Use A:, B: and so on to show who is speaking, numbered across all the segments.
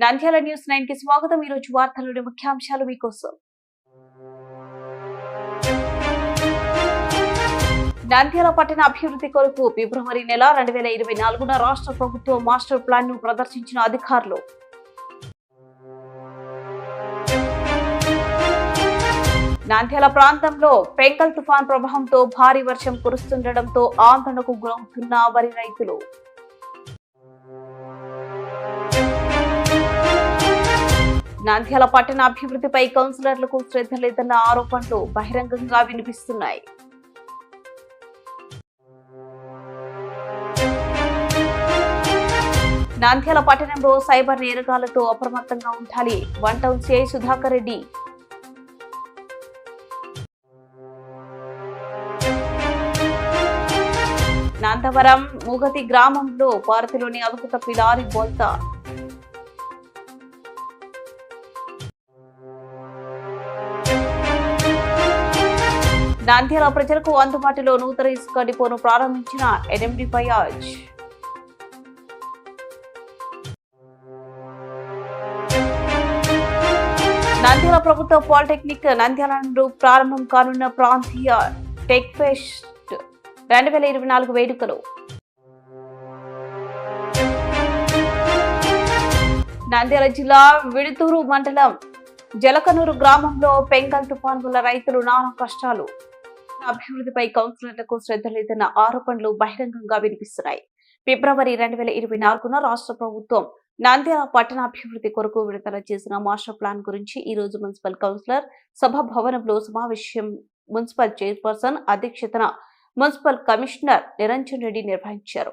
A: Nandyal news నైన్కి స్వాగతం. ఈ రోజు వార్తల్లోని ముఖ్యాంశాలు మీకోసం. నంద్యాల పట్టణ అభివృద్ధి కొరకు ఫిబ్రవరి నెల రెండు వేల ఇరవై నాలుగున రాష్ట్ర ప్రభుత్వం మాస్టర్ ప్లాన్ను ప్రదర్శించిన అధికారులు. నంద్యాల ప్రాంతంలో పెంకల్ తుఫాన్ ప్రభావంతో భారీ వర్షం కురుస్తుండటంతో ఆందోళనకు గురవుతున్న వరి రైతులు. నాంద్యాల పట్టణ అభివృద్ధిపై కౌన్సిలర్లకు శ్రద్ధ లేదన్న ఆరోపణలు బహిరంగంగా వినిపిస్తున్నాయి. నాంద్యాల పట్టణంలో సైబర్ నేరగాలతో అప్రమత్తంగా ఉండాలి. One town CI Sudhakar Reddy. Nandavaram Mugathi గ్రామంలో భారతిలోని అదుపు తప్పి లారీ బోల్తా. నంద్యాల ప్రజలకు అందుబాటులో నూతన ఇసుక డిపోను ప్రారంభించిన ఎనిమిది బయాజ్ నంద్యాల ప్రభుత్వ పాలిటెక్నిక్ నంద్యాల నుండి ప్రారంభం కానున్న ప్రాంతీయ టెక్ ఫెస్ట్ రెండు వేల ఇరవై నాలుగు వేడుకలు. నంద్యాల జిల్లా విడుతూరు మండలం జలకనూరు గ్రామంలో పెంగల్ తుఫాన్ వల్ల రైతులు నానా కష్టాలు. అభివృద్ధిపై కౌన్సిలర్లకు శ్రద్ధ లేదన్న ఆరోపణలు బహిరంగంగా వినిపిస్తున్నాయి. ఫిబ్రవరి రెండు వేల ఇరవై నాలుగున రాష్ట్ర ప్రభుత్వం నంద్యాల పట్టణాభివృద్ధి కొరకు విడుదల చేసిన మాస్టర్ ప్లాన్ గురించి ఈ రోజు మున్సిపల్ కౌన్సిలర్ సభ భవనంలో సమావేశం మున్సిపల్ చైర్పర్సన్ అధ్యక్షతన మున్సిపల్ కమిషనర్ నిరంజన్ రెడ్డి నిర్వహించారు.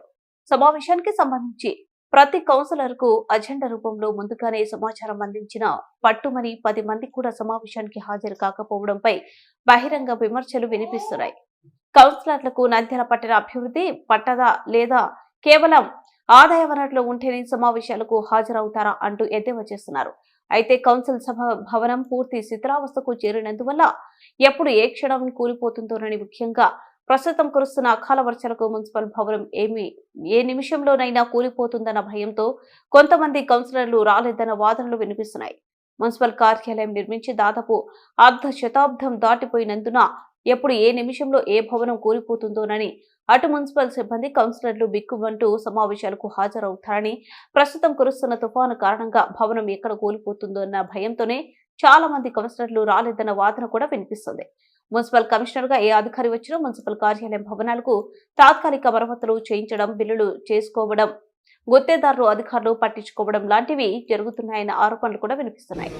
A: సమావేశానికి సంబంధించి ప్రతి కౌన్సిలర్కు అజెండా రూపంలో ముందుగానే సమాచారం అందించిన పట్టుమని పది మంది కూడా సమావేశానికి హాజరు కాకపోవడంపై బహిరంగ విమర్శలు వినిపిస్తున్నాయి. కౌన్సిలర్లకు నంద్యాల పట్టణ అభివృద్ధి పట్టదా లేదా కేవలం ఆదాయ వనరులు ఉంటేనే సమావేశాలకు హాజరవుతారా అంటూ ఎద్దేవా చేస్తున్నారు. అయితే కౌన్సిల్ సభ భవనం పూర్తి శిథిలావస్థకు చేరినందువల్ల ఎప్పుడు ఏ క్షణం కూలిపోతుందోనని ముఖ్యంగా ప్రస్తుతం కురుస్తున్న అకాల వర్షాలకు మున్సిపల్ భవనం ఏమి ఏ నిమిషంలోనైనా కూలిపోతుందన్న భయంతో కొంతమంది కౌన్సిలర్లు రాలేదన్న వాదనలు వినిపిస్తున్నాయి. మున్సిపల్ కార్యాలయం నిర్మించి దాదాపు అర్ధ శతాబ్దం దాటిపోయినందున ఎప్పుడు ఏ నిమిషంలో ఏ భవనం కూలిపోతుందోనని అటు మున్సిపల్ సిబ్బంది కౌన్సిలర్లు బిక్కుమంటూ సమావేశాలకు హాజరవుతారని ప్రస్తుతం కురుస్తున్న తుఫాను కారణంగా భవనం ఎక్కడ కూలిపోతుందో అన్న భయంతోనే చాలా మంది కౌన్సిలర్లు రాలేదన్న వాదన కూడా వినిపిస్తుంది. మున్సిపల్ కమిషనర్గా ఏ అధికారి వచ్చినా మున్సిపల్ కార్యాలయం భవనాలకు తాత్కాలిక మరమ్మతులు చేయించడం బిల్లులు చేసుకోవడం గుత్తేదారులు అధికారులు పట్టించుకోవడం లాంటివి జరుగుతున్నాయన్న ఆరోపణలు కూడా వినిపిస్తున్నాయి.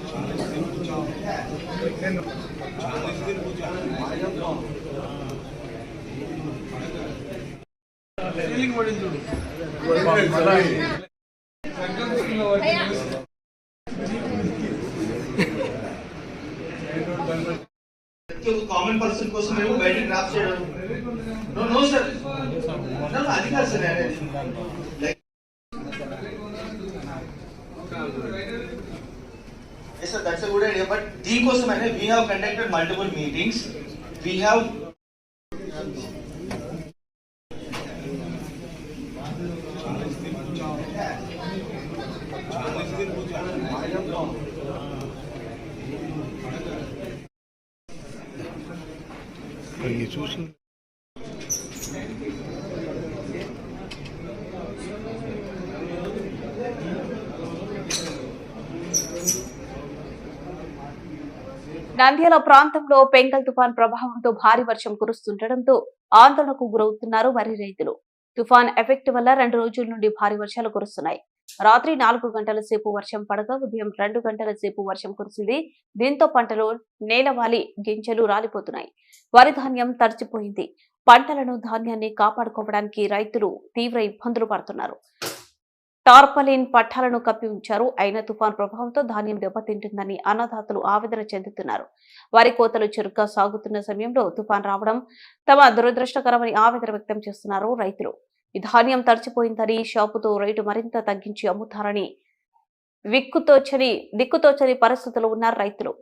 B: ఫీలింగ్ పడింది చూడు
C: ఒక కామన్ పర్సన్ కోసం మేము బయటికి డ్రాప్ చేయడం నో నో సార్ అది కాదు సార్ అనేది like yes sir that's good idea but దీనికోసమైనా we have conducted multiple meetings we have
B: అవి చూసి
A: నంద్యాల ప్రాంతంలో పెంగల్ తుఫాన్ ప్రభావంతో భారీ వర్షం కురుస్తుండటంతో ఆందోళనకు గురవుతున్నారు వరి రైతులు. తుఫాన్ ఎఫెక్ట్ వల్ల రెండు రోజుల నుండి భారీ వర్షాలు కురుస్తున్నాయి. రాత్రి నాలుగు గంటల సేపు వర్షం పడగా ఉదయం రెండు గంటల సేపు వర్షం కురిసింది. దీంతో పంటలు నేలవాలి గింజలు రాలిపోతున్నాయి. వరి ధాన్యం తడిచిపోయింది. పంటలను ధాన్యాన్ని కాపాడుకోవడానికి రైతులు తీవ్ర ఇబ్బందులు పడుతున్నారు. టార్పలిన్ పట్టాలను కప్పి ఉంచారు. అయిన తుఫాన్ ప్రభావంతో ధాన్యం దెబ్బతింటుందని అన్నదాతలు ఆవేదన చెందుతున్నారు. వరి కోతలు చురుగ్గా సాగుతున్న సమయంలో తుఫాన్ రావడం తమ దురదృష్టకరమని ఆవేదన వ్యక్తం చేస్తున్నారు రైతులు. ఈ ధాన్యం తడిచిపోయిందని షాపుతో రేటు మరింత తగ్గించి అమ్ముతారని విక్కుతోచని దిక్కుతోచని పరిస్థితులు ఉన్నారు రైతులు.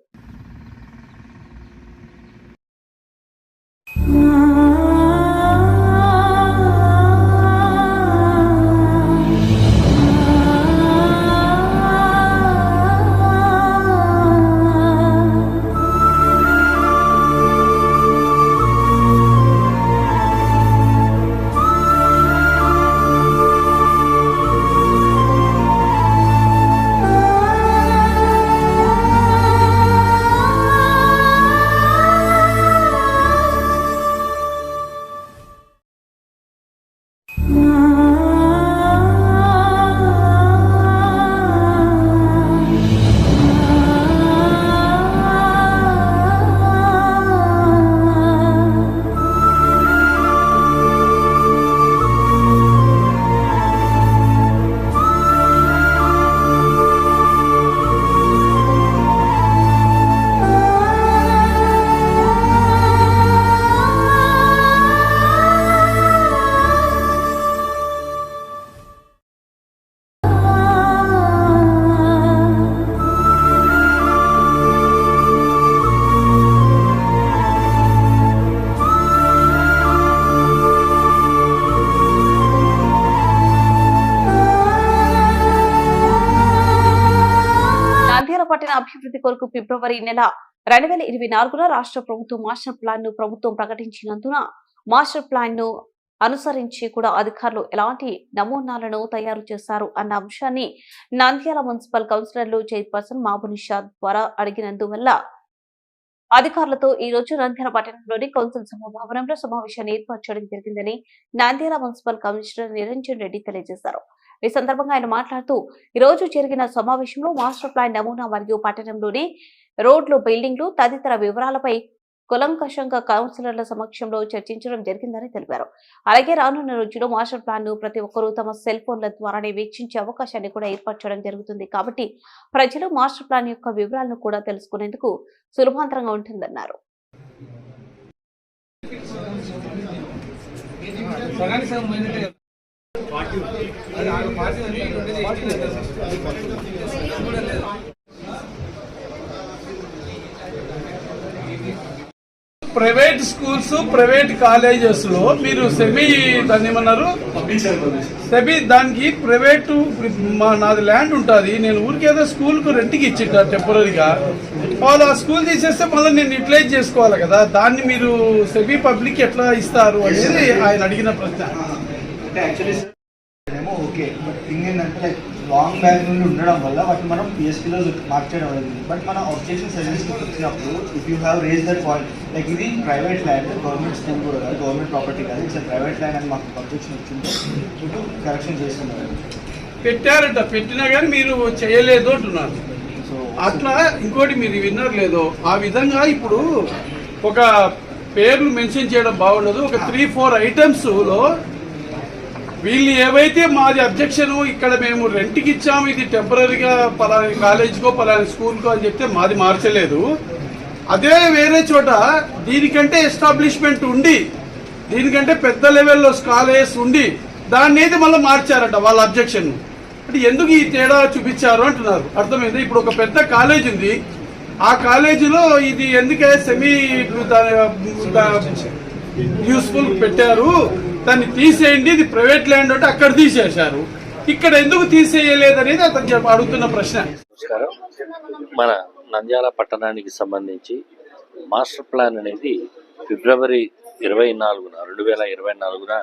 A: ఫిబ్రవరి నెల రెండు వేల ఇరవై నాలుగున రాష్ట్ర ప్రభుత్వం మాస్టర్ ప్లాన్ను ప్రభుత్వం ప్రకటించినందున మాస్టర్ ప్లాన్ను అనుసరించి కూడా అధికారులు ఎలాంటి నమూనాలను తయారు చేశారు అన్న అంశాన్ని నంద్యాల మున్సిపల్ కౌన్సిలర్లు చైర్పర్సన్ మాబునిషా ద్వారా అడిగినందువల్ల అధికారులతో ఈ రోజు నంద్యాల పట్టణంలోని కౌన్సిల్ సభాభవనంలో సమావేశాన్ని ఏర్పరచడం జరిగిందని నంద్యాల మున్సిపల్ కమిషనర్ నిరంజన్ రెడ్డి తెలియజేశారు. ఈ సందర్భంగా ఆయన మాట్లాడుతూ ఈ రోజు జరిగిన సమావేశంలో మాస్టర్ ప్లాన్ నమూనా మరియు పట్టణంలోని రోడ్లు బిల్డింగ్లు తదితర వివరాలపై కులంకషంగా కౌన్సిలర్ల సమక్షంలో చర్చించడం జరిగిందని తెలిపారు. అలాగే రానున్న రోజుల్లో మాస్టర్ ప్లాన్ను ప్రతి ఒక్కరూ తమ సెల్ ఫోన్ల ద్వారానే వీక్షించే అవకాశాన్ని కూడా ఏర్పరచడం జరుగుతుంది. కాబట్టి ప్రజలు మాస్టర్ ప్లాన్ యొక్క వివరాలను కూడా తెలుసుకునేందుకు సులభాంతరంగా ఉంటుందన్నారు.
D: కదా. అది పార్టీ ఉంది, రెండేది ఎస్టీ కదా. అది కూడా లేదు.
B: ప్రైవేట్ స్కూల్స్ ప్రైవేట్ కాలేజెస్లో మీరు సెమీ దాన్ని ఏమన్నారు? సెమీ దానికి ప్రైవేట్ మా నాది ల్యాండ్ ఉంటుంది. నేను ఊరికేదో స్కూల్కు రెంట్కి ఇచ్చిట టెంపరీగా వాళ్ళు ఆ స్కూల్ తీసేస్తే మళ్ళీ నేను యూటిలైజ్ చేసుకోవాలి కదా. దాన్ని మీరు సెమీ పబ్లిక్ ఎట్లా ఇస్తారు అనేది ఆయన అడిగిన ప్రశ్న.
E: లాంగ్ బ్యాక్ నుండి ఉండడం వల్ల వాటిని మనం పిఎస్పీలో మార్చడం అనేది బట్ మన ఆబ్జెక్షన్ సజెషన్కి వచ్చినప్పుడు if you have raise that point like ఇది ప్రైవేట్ ల్యాండ్ గవర్నమెంట్ స్కూల్ కూడా కాదు గవర్నమెంట్ ప్రాపర్టీ కాదు ఇట్స్ ప్రైవేట్ ల్యాండ్ అని మాకు అబ్జెక్షన్ వచ్చింది. చుట్టూ కరెక్షన్ చేస్తున్నారు.
B: పెట్టారట పెట్టినా కానీ మీరు చేయలేదు అంటున్నారు.
E: సో
B: అట్లా ఇంకోటి మీరు విన్నారు లేదో ఆ విధంగా ఇప్పుడు ఒక పేర్లు మెన్షన్ చేయడం బాగుండదు. ఒక త్రీ ఫోర్ ఐటమ్స్లో వీళ్ళు ఏవైతే మాది అబ్జెక్షన్ ఇక్కడ మేము రెంట్కి ఇచ్చాము ఇది టెంపరీగా పలాని కాలేజ్కో పలాని స్కూల్కో అని చెప్తే మాది మార్చలేదు. అదే వేరే చోట దీనికంటే ఎస్టాబ్లిష్మెంట్ ఉండి దీనికంటే పెద్ద లెవెల్లో స్కాలర్స్ ఉండి దాన్ని అయితే మళ్ళీ మార్చారట వాళ్ళ అబ్జెక్షన్. అంటే ఎందుకు ఈ తేడా చూపించారు అంటున్నారు. అర్థమైంది? ఇప్పుడు ఒక పెద్ద కాలేజ్ ఉంది. ఆ కాలేజీలో ఇది ఎందుకే సెమీ యూస్ఫుల్ పెట్టారు? దాన్ని తీసేయండి ఇది ప్రైవేట్ ల్యాండ్ అంటే అక్కడ తీసేశారు. ఇక్కడ ఎందుకు తీసేయలేదు అనేది అతను అడుగుతున్న ప్రశ్న.
F: నమస్కారం. మన నంద్యాల పట్టణానికి సంబంధించి మాస్టర్ ప్లాన్ అనేది ఫిబ్రవరి ఇరవై నాలుగున రెండు వేల ఇరవై నాలుగున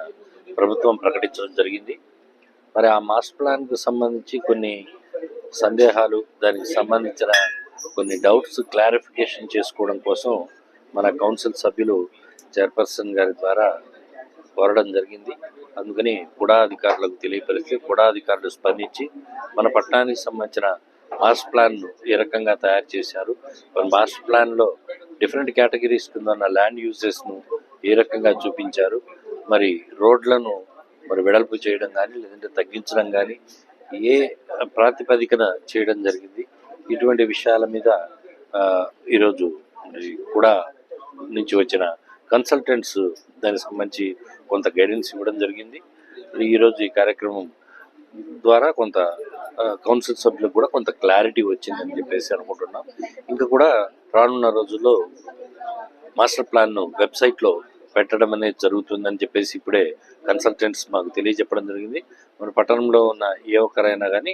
F: ప్రభుత్వం ప్రకటించడం జరిగింది. మరి ఆ మాస్టర్ ప్లాన్కు సంబంధించి కొన్ని సందేహాలు దానికి సంబంధించిన కొన్ని డౌట్స్ క్లారిఫికేషన్ చేసుకోవడం కోసం మన కౌన్సిల్ సభ్యులు చైర్పర్సన్ గారి ద్వారా కోరడం జరిగింది. అందుకని కుడా అధికారులకు తెలియపరిస్తే కుడా అధికారులు స్పందించి మన పట్టణానికి సంబంధించిన మాస్టర్ ప్లాన్ను ఏ రకంగా తయారు చేశారు మరి మాస్టర్ ప్లాన్లో డిఫరెంట్ కేటగిరీస్ కింద ఉన్న ల్యాండ్ యూజెస్ను ఏ రకంగా చూపించారు మరి రోడ్లను మరి వెడల్పు చేయడం కానీ లేదంటే తగ్గించడం కానీ ఏ ప్రాతిపదికన చేయడం జరిగింది. ఇటువంటి విషయాల మీద ఈరోజు కూడా నుంచి వచ్చిన కన్సల్టెంట్స్ దానికి సంబంధించి కొంత గైడెన్స్ ఇవ్వడం జరిగింది. ఈరోజు ఈ కార్యక్రమం ద్వారా కొంత కౌన్సిల్ సభ్యులకు కూడా కొంత క్లారిటీ వచ్చిందని చెప్పేసి అనుకుంటున్నాం. ఇంకా కూడా రానున్న రోజుల్లో మాస్టర్ ప్లాన్ను వెబ్సైట్లో పెట్టడం అనేది జరుగుతుందని చెప్పేసి ఇప్పుడే కన్సల్టెంట్స్ మాకు తెలియజెప్పడం జరిగింది. మన పట్టణంలో ఉన్న ఏ ఒక్కరైనా కానీ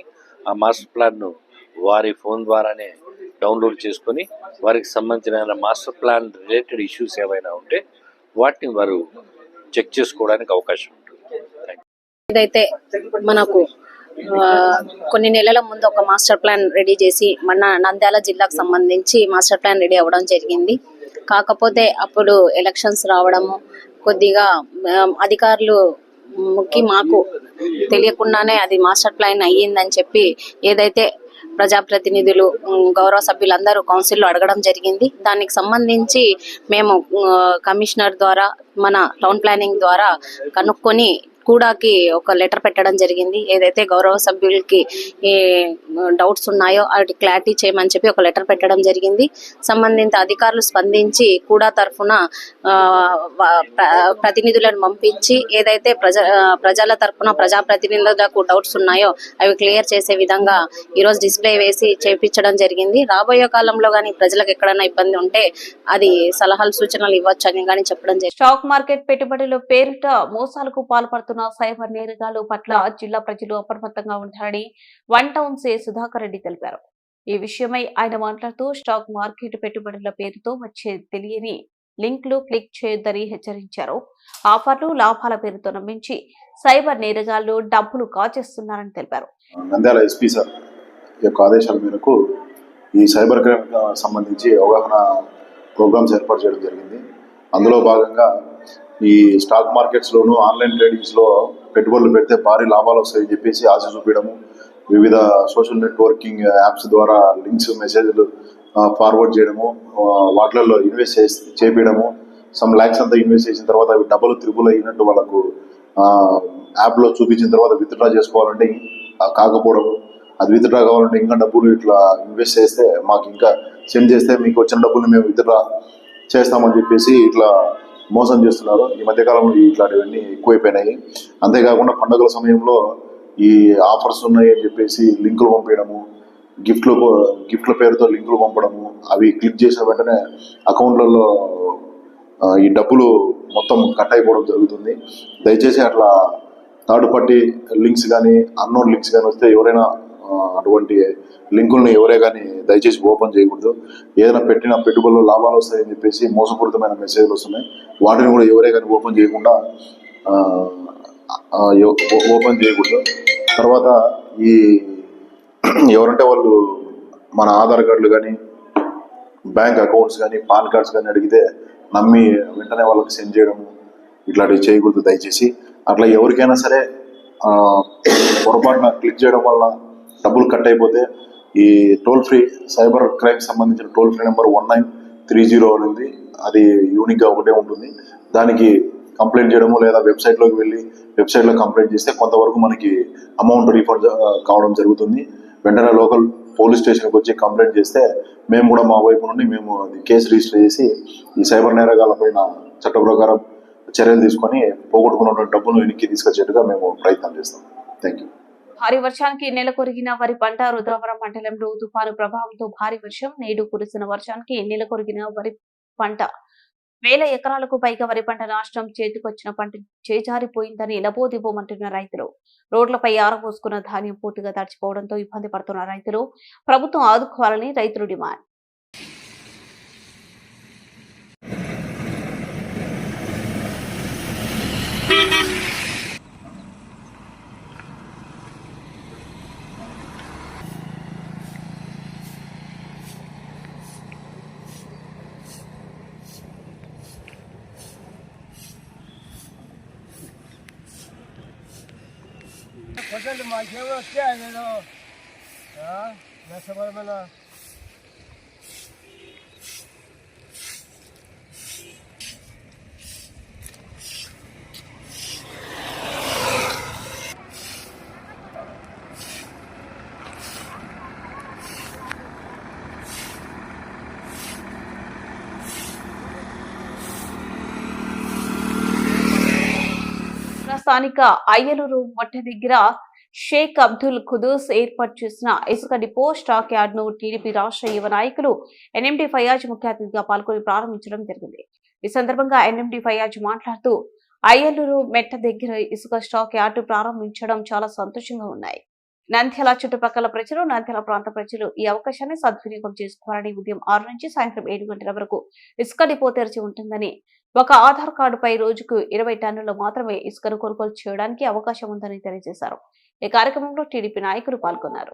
F: ఆ మాస్టర్ ప్లాన్ను వారి ఫోన్ ద్వారానే డౌన్లోడ్ చేసుకొని వారికి సంబంధించిన మాస్టర్ ప్లాన్ రిలేటెడ్ ఇష్యూస్ ఏమైనా ఉంటే వాటిని వారు చెక్ చేసుకోవడానికి అవకాశం ఉంటుంది.
G: ఏదైతే మనకు ఆ, కొన్ని నెలల ముందు ఒక మాస్టర్ ప్లాన్ రెడీ చేసి మన నంద్యాల జిల్లాకు సంబంధించి మాస్టర్ ప్లాన్ రెడీ అవ్వడం జరిగింది. కాకపోతే అప్పుడు ఎలక్షన్స్ రావడము కొద్దిగా అధికారులు కి మాకు తెలియకుండానే అది మాస్టర్ ప్లాన్ అయ్యిందని చెప్పి ఏదైతే ప్రజాప్రతినిధులు గౌరవ సభ్యులందరూ కౌన్సిల్లో అడగడం జరిగింది. దానికి సంబంధించి మేము కమిషనర్ ద్వారా మన టౌన్ ప్లానింగ్ ద్వారా కనుక్కొని కూడాకి ఒక లెటర్ పెట్టడం జరిగింది. ఏదైతే గౌరవ సభ్యులకి ఏ డౌట్స్ ఉన్నాయో వాటి క్లారిటీ చేయమని చెప్పి ఒక లెటర్ పెట్టడం జరిగింది. సంబంధిత అధికారులు స్పందించి కూడా తరఫున ఆ, ప్రతినిధులను పంపించి ఏదైతే ప్రజ ప్రజల తరఫున ప్రజాప్రతినిధులకు డౌట్స్ ఉన్నాయో అవి క్లియర్ చేసే విధంగా ఈరోజు డిస్ప్లే వేసి చేపించడం జరిగింది. రాబోయే కాలంలో కానీ ప్రజలకు ఎక్కడైనా ఇబ్బంది ఉంటే అది సలహాలు సూచనలు ఇవ్వచ్చు అని కానీ చెప్పడం జరిగింది.
A: స్టాక్ మార్కెట్ పెట్టుబడిలో పేరిట మోసాలకు పాల్పడుతున్న సైబర్ నేరగాలు పట్ల జిల్లా ప్రజలు అప్రమత్తంగా ఉంటారని వన్ టౌన్ సే సుధాకర్ రెడ్డి తెలిపారు. ఈ విషయమై ఆయన మాట్లాడుతూ స్టాక్ మార్కెట్ పెట్టుబడుల పేరుతో వచ్చే తెలియని లింక్లు క్లిక్ చేయొద్దని హెచ్చరించారు. ఆఫర్లు లాభాల పేరుతో నమ్మించి సైబర్ నేరగాళ్ళు డబ్బులు కాచేస్తున్నారని తెలిపారు.
H: నంద్యాల ఎస్పీ సార్ యొక్క ఆదేశాల మేరకు ఈ సైబర్ క్రైమ్ సంబంధించి అవగాహన ప్రోగ్రామ్స్ ఏర్పాటు చేయడం జరిగింది. అందులో భాగంగా ఈ స్టాక్ మార్కెట్స్లోను ఆన్లైన్ ట్రేడింగ్స్లో పెట్టుబడులు పెడితే భారీ లాభాలు వస్తాయని చెప్పేసి ఆశ చూపించడము. వివిధ సోషల్ నెట్వర్కింగ్ యాప్స్ ద్వారా లింక్స్ మెసేజ్లు ఫార్వర్డ్ చేయడము వాటిలలో ఇన్వెస్ట్ చేసి చేపించడము సమ్ ల్యాక్స్ అంతా ఇన్వెస్ట్ చేసిన తర్వాత అవి డబ్బులు త్రిబుల్ అయినట్టు వాళ్ళకు యాప్లో చూపించిన తర్వాత విత్డ్రా చేసుకోవాలంటే కాకపోవడం అది విత్డ్రా కావాలంటే ఇంకా డబ్బులు ఇట్లా ఇన్వెస్ట్ చేస్తే మాకు ఇంకా సెండ్ చేస్తే మీకు వచ్చిన డబ్బులు మేము విత్డ్రా చేస్తామని చెప్పేసి ఇట్లా మోసం చేస్తున్నారు. ఈ మధ్యకాలంలో ఇట్లాంటివన్నీ ఎక్కువైపోయినాయి. అంతేకాకుండా పండుగల సమయంలో ఈ ఆఫర్స్ ఉన్నాయి అని చెప్పేసి లింకులు పంపించడము గిఫ్ట్లు గిఫ్ట్ల పేరుతో లింకులు పంపడము అవి క్లిక్ చేసిన వెంటనే అకౌంట్లలో ఈ డబ్బులు మొత్తం కట్ అయిపోవడం జరుగుతుంది. దయచేసి అట్లా థర్డ్ పార్టీ లింక్స్ కానీ అన్నోన్ లింక్స్ కానీ వస్తే ఎవరైనా అటువంటి లింకుల్ని ఎవరే కానీ దయచేసి ఓపెన్ చేయకూడదు. ఏదైనా పెట్టిన పెట్టుబడులు లాభాలు వస్తాయని చెప్పేసి మోసపూరితమైన మెసేజ్లు వస్తున్నాయి. వాటిని కూడా ఎవరే కానీ ఓపెన్ చేయకుండా ఓపెన్ చేయకూడదు. తర్వాత ఈ ఎవరంటే వాళ్ళు మన ఆధార్ కార్డులు కానీ బ్యాంక్ అకౌంట్స్ కానీ పాన్ కార్డ్స్ కానీ అడిగితే నమ్మి వెంటనే వాళ్ళకి సెండ్ చేయడము ఇట్లాంటివి చేయకూడదు దయచేసి. అట్లా ఎవరికైనా సరే పొరపాటున క్లిక్ చేయడం వల్ల డబ్బులు కట్ అయిపోతే ఈ టోల్ ఫ్రీ సైబర్ క్రైమ్ సంబంధించిన toll free number one nine three zero అనేది అది యూనిక్గా ఒకటే ఉంటుంది. దానికి కంప్లైంట్ చేయడము లేదా వెబ్సైట్లోకి వెళ్ళి వెబ్సైట్లో కంప్లైంట్ చేస్తే కొంతవరకు మనకి అమౌంట్ రీఫండ్ కావడం జరుగుతుంది. వెంటనే లోకల్ పోలీస్ స్టేషన్కి వచ్చి కంప్లైంట్ చేస్తే మేము కూడా మా వైపు నుండి మేము అది కేసు రిజిస్టర్ చేసి ఈ సైబర్ నేరగాల పైన చట్ట ప్రకారం చర్యలు తీసుకొని పోగొట్టుకున్నటువంటి డబ్బును వెనక్కి తీసుకొచ్చేట్టుగా మేము ప్రయత్నం చేస్తాం. థ్యాంక్ యూ
A: భారీ వర్షానికి నెలకొరిగిన వరి పంట రుద్రవరం మండలంలో తుఫాను ప్రభావంతో భారీ వర్షం నేడు కురిసిన వర్షానికి నెలకొరిగిన వరి పంట. వేల ఎకరాలకు పైగా వరి పంట నాశనం చేతికొచ్చిన పంట చేజారిపోయిందని లబోదిబోమంటున్న రైతులు. రోడ్లపై ఆరబోసుకున్న ధాన్యం పూర్తిగా తడిచిపోవడంతో ఇబ్బంది పడుతున్న రైతులు ప్రభుత్వం ఆదుకోవాలని రైతులు డిమాండ్.
D: ప్రజలు మాకేమో వస్తే నేను నష్టపరమైన
A: స్థానిక అయ్యలూరు మొట్ట దగ్గర షేక్ అబ్దుల్ ఖుదూస్ ఏర్పాటు చేసిన ఇసుక డిపో స్టాక్ యార్డ్ను టీడీపీ రాష్ట్ర యువ నాయకులు ఎన్ఎండి ఫయాజ్ ముఖ్య అతిథిగా పాల్గొని ప్రారంభించడం జరిగింది. ఈ సందర్భంగా ఎన్ఎండి ఫయాజ్ మాట్లాడుతూ అయ్యలూరు మెట్ట దగ్గర ఇసుక స్టాక్ యార్డు ప్రారంభించడం చాలా సంతోషంగా ఉన్నాయి. నంద్యాల చుట్టుపక్కల ప్రజలు నంద్యాల ప్రాంత ప్రజలు ఈ అవకాశాన్ని సద్వినియోగం చేసుకోవాలని ఉదయం ఆరు నుంచి సాయంత్రం ఏడు గంటల వరకు ఇసుక డిపో తెరిచి ఉంటుందని ఒక ఆధార్ కార్డుపై రోజుకు ఇరవై టన్నులు మాత్రమే ఇసుకను కొనుగోలు చేయడానికి అవకాశం ఉందని తెలియజేశారు. ఈ కార్యక్రమంలో టీడీపీ నాయకులు పాల్గొన్నారు.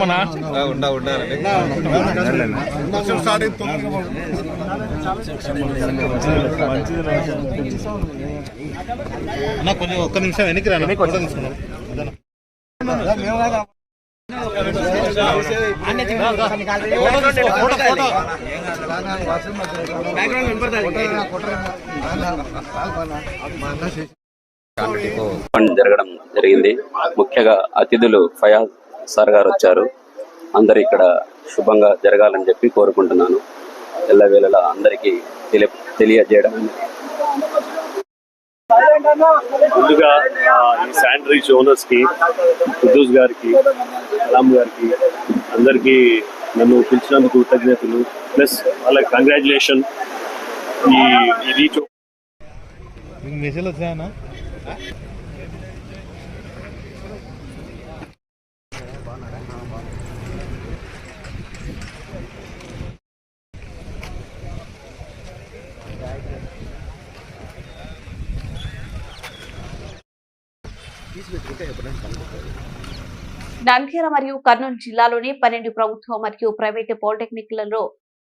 I: ఉండా ఉండాలండి
C: కొంచెం ఒక్క నిమిషం వెనక్కి రా
J: ఫండ్ జరగడం జరిగింది. ముఖ్యంగా అతిథులు ఫయాజ్ సార్ గారు వచ్చారు. అందరు ఇక్కడ శుభంగా జరగాలని చెప్పి కోరుకుంటున్నాను. ఎల్లవేళలా అందరికీ తెలియ తెలియజేయడం.
K: ముందుగా ఈ ఓనర్స్కి కుద్దూస్ గారికి కలాం గారికి అందరికి నన్ను పిలిచినందుకు కృతజ్ఞతలు. ప్లస్ వాళ్ళకి కంగ్రాచులేషన్ ఈ ఈ రీచ్
D: మెసేజ్ వచ్చాయన్నా
A: నంద్యాల మరియు కర్నూలు జిల్లాలోని పన్నెండు ప్రభుత్వ మరియు ప్రైవేటు పాలిటెక్నిక్లలో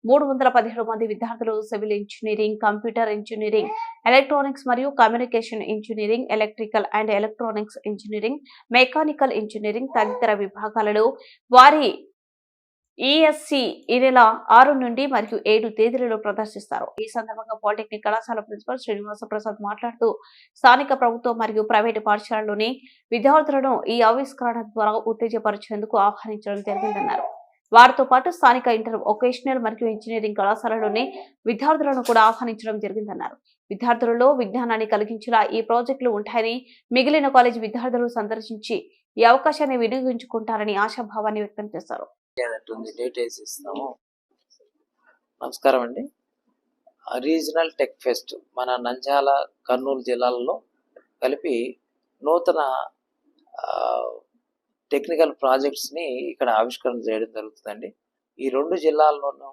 A: మూడు వందల పదిహేడు మంది విద్యార్థులు civil engineering computer engineering electronics మరియు communication engineering electrical and electronics engineering mechanical engineering తదితర విభాగాలలో వారి ఈఎస్సి ఈ నెల ఆరు నుండి మరియు ఏడు తేదీలలో ప్రదర్శిస్తారు. ఈ సందర్భంగా పాలిటెక్నిక్ కళాశాల ప్రిన్సిపల్ శ్రీనివాస ప్రసాద్ మాట్లాడుతూ స్థానిక ప్రభుత్వ మరియు ప్రైవేటు పాఠశాలలోని విద్యార్థులను ఈ ఆవిష్కరణ ద్వారా ఉత్తేజపరిచేందుకు ఆహ్వానించడం జరిగిందన్నారు. వారితో పాటు స్థానిక ఇంటర్ వొకేషనల్ మరియు ఇంజనీరింగ్ కళాశాలలోని విద్యార్థులను కూడా ఆహ్వానించడం జరిగిందన్నారు. విద్యార్థులలో విజ్ఞానాన్ని కలిగించేలా ఈ ప్రాజెక్టులు ఉంటాయని మిగిలిన కాలేజీ విద్యార్థులు సందర్శించి ఈ అవకాశాన్ని వినియోగించుకుంటారని ఆశాభావాన్ని వ్యక్తం చేశారు.
L: ఉంది డేట్ వేసి ఇస్తాము నమస్కారం అండి. రీజనల్ టెక్ ఫెస్ట్ మన నంద్యాల కర్నూలు జిల్లాలలో కలిపి నూతన టెక్నికల్ ప్రాజెక్ట్స్ని ఇక్కడ ఆవిష్కరణ చేయడం జరుగుతుందండి. ఈ రెండు జిల్లాల్లోనూ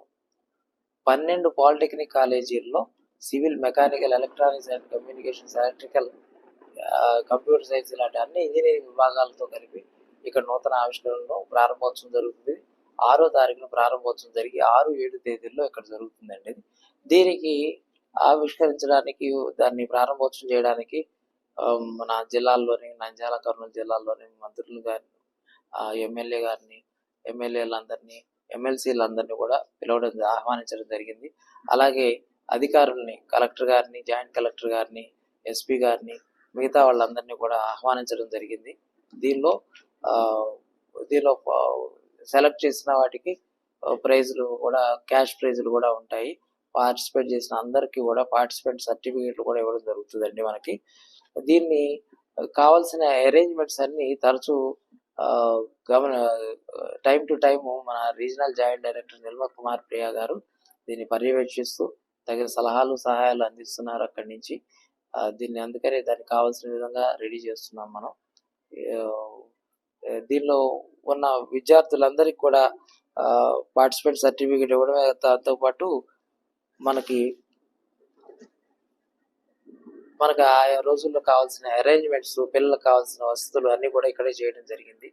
L: పన్నెండు పాలిటెక్నిక్ కాలేజీల్లో civil mechanical electronics and communications electrical computer science ఇలాంటి అన్ని ఇంజనీరింగ్ విభాగాలతో కలిపి ఇక్కడ నూతన ఆవిష్కరణలో ప్రారంభోత్సవం జరుగుతుంది. ఆరో తారీఖున ప్రారంభోత్సవం జరిగి ఆరు ఏడు తేదీల్లో ఇక్కడ జరుగుతుందండి. దీనికి ఆవిష్కరించడానికి దాన్ని ప్రారంభోత్సవం చేయడానికి మన జిల్లాల్లోని నంద్యాల కర్నూలు జిల్లాల్లోని మంత్రులు గారిని ఎమ్మెల్యే గారిని ఎమ్మెల్యేలందరినీ ఎమ్మెల్సీలందరినీ కూడా పిలవడం ఆహ్వానించడం జరిగింది. అలాగే అధికారుల్ని కలెక్టర్ గారిని జాయింట్ కలెక్టర్ గారిని ఎస్పీ గారిని మిగతా వాళ్ళందరినీ కూడా ఆహ్వానించడం జరిగింది. దీనిలో ఆ, దీనిలో సెలెక్ట్ చేసిన వాటికి ప్రైజ్లు కూడా క్యాష్ ప్రైజ్లు కూడా ఉంటాయి. పార్టిసిపేట్ చేసిన అందరికీ కూడా పార్టిసిపేట్ సర్టిఫికేట్లు కూడా ఇవ్వడం జరుగుతుందండి మనకి. దీన్ని కావాల్సిన అరేంజ్మెంట్స్ అన్ని తరచూ ఆ, గమన టైం టు టైం మన regional joint director Nirmal Kumar Priya గారు దీన్ని పర్యవేక్షిస్తూ తగిన సలహాలు సహాయాలు అందిస్తున్నారు అక్కడి నుంచి. దీన్ని అందుకనే దానికి కావాల్సిన విధంగా రెడీ చేస్తున్నాం మనం. దీనిలో ఉన్న విద్యార్థులందరికీ కూడా పార్టిసిపెంట్ సర్టిఫికేట్ ఇవ్వడమే దాంతో పాటు మనకి మనకు ఆయా రోజుల్లో కావాల్సిన అరేంజ్మెంట్స్ పిల్లలకు కావాల్సిన వసతులు అన్ని కూడా ఇక్కడే చేయడం జరిగింది.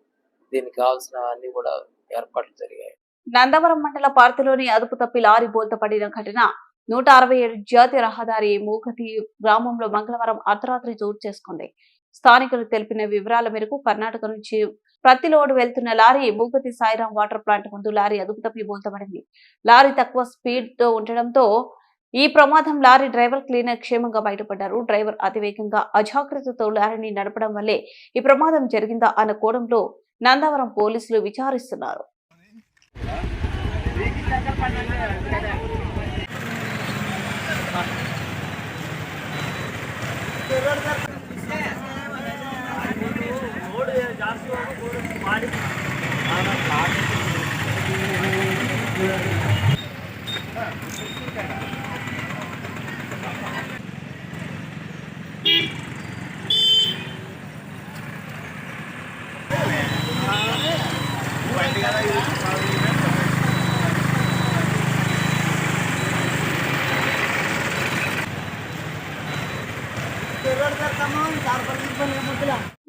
L: దీనికి కావాల్సిన అన్ని కూడా ఏర్పాట్లు జరిగాయి.
A: నందవరం మండల పార్తిలోని అదుపు తప్పి లారీ బోల్తపడిన ఘటన నూట అరవై ఏడు జాతీయ రహదారి మూకతి గ్రామంలో మంగళవారం అర్ధరాత్రి చోటు చేసుకుంది. స్థానికులు తెలిపిన వివరాల మేరకు కర్ణాటక నుంచి ప్రతి లోడ్ వెళ్తున్న lorry Bhupathi Sairam water plant ముందు లారీ అదుపు తప్పి బోల్తబడింది. లారీ తక్కువ స్పీడ్తో ఉండడంతో ఈ ప్రమాదం లారీ డ్రైవర్ క్లీనర్ క్షేమంగా బయటపడ్డారు. డ్రైవర్ అతివేగంగా అజాగ్రత్తతో లారీని నడపడం వల్లే ఈ ప్రమాదం జరిగిందా అన్న కోణంలో నందవరం పోలీసులు విచారిస్తున్నారు. ಜಾಸ್ತಿ ಮಾಡಿ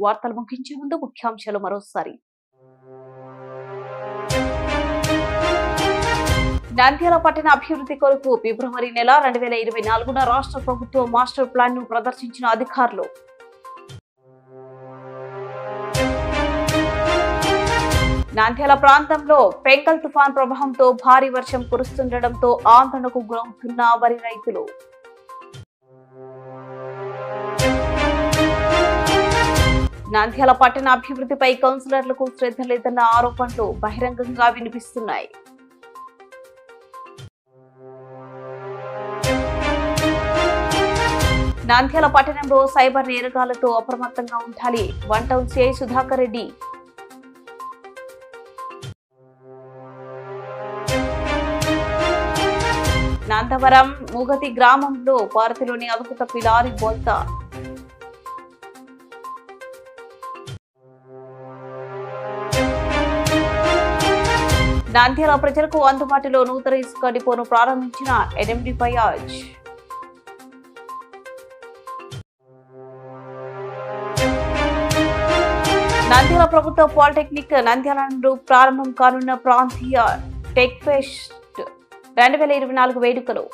A: వార్తలు ముగించే ముందు ముఖ్యాంశాలు మరోసారి. నంద్యాల పట్టణ అభివృద్ధి కొరకు ఫిబ్రవరి నెల రెండు వేల ఇరవై నాలుగున రాష్ట్ర ప్రభుత్వం మాస్టర్ ప్లాన్ను ప్రదర్శించిన అధికారులు. నంద్యాల ప్రాంతంలో పెంకల్ తుఫాన్ ప్రభావంతో భారీ వర్షం కురుస్తుండటంతో ఆందోళనకు గురవుతున్న వరి రైతులు. నంద్యాల పట్టణ అభివృద్ధిపై కౌన్సిలర్లకు శ్రద్ధ లేదన్న ఆరోపణలు బహిరంగంగా వినిపిస్తున్నాయి. నంద్యాల పట్టణంలో సైబర్ నేరగాలతో అప్రమత్తంగా ఉండాలి. One town CI Sudhakar Reddy. Nandavaram Mugathi గ్రామంలో భారతిలోని అదుపుత పిలారి బోల్తా నంద్యాల ప్రజలకు అందుబాటులో నూతన ఇసుక డిపోను ప్రారంభించిన ఎనిమిది బయాజ్ నంద్యాల ప్రభుత్వ పాలిటెక్నిక్ నంద్యాల నుండి ప్రారంభం కానున్న ప్రాంతీయ టెక్ ఫెస్ట్ రెండు వేల ఇరవై నాలుగు వేడుకలు.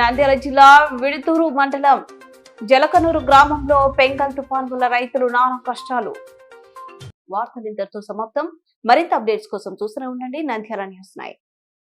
A: నంద్యాల జిల్లా విడుతూరు మండలం జలకనూరు గ్రామంలో పెంకల్ తుఫాన్ వల్ల రైతులు నానా కష్టాలు. వార్తలు ఇంతటితో సమాప్తం. మరింత అప్డేట్స్ కోసం చూస్తూనే ఉండండి. Nandyal news nine.